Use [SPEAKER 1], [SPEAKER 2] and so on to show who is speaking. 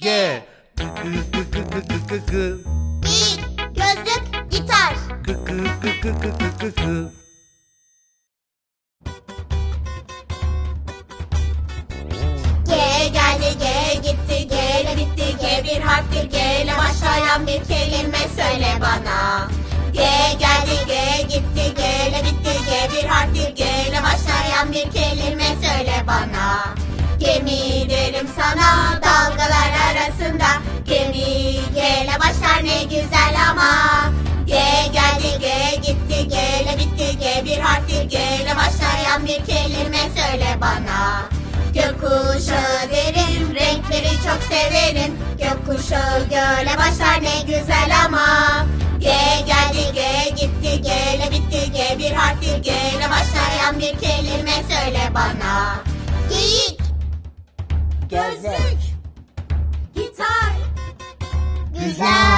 [SPEAKER 1] G. G g
[SPEAKER 2] gözlük, gitar.
[SPEAKER 1] G g g g g g g g.
[SPEAKER 2] Geldi G gitti G bir harftir G ile başlayan bir kelime söyle bana G geldi G gitti G bir harftir G ile başlayan bir kelime söyle bana Gemi derim sana ne güzel ama G geldi G gitti G ile bitti G bir harftir G ile başlayan bir kelime söyle bana Gökkuşağı derim, renkleri çok severim. Gökkuşağı göle başlar ne güzel ama. G geldi G gitti G ile bitti G bir harftir G ile başlayan bir kelime söyle bana. Geyik, gözlük, gitar, güzel.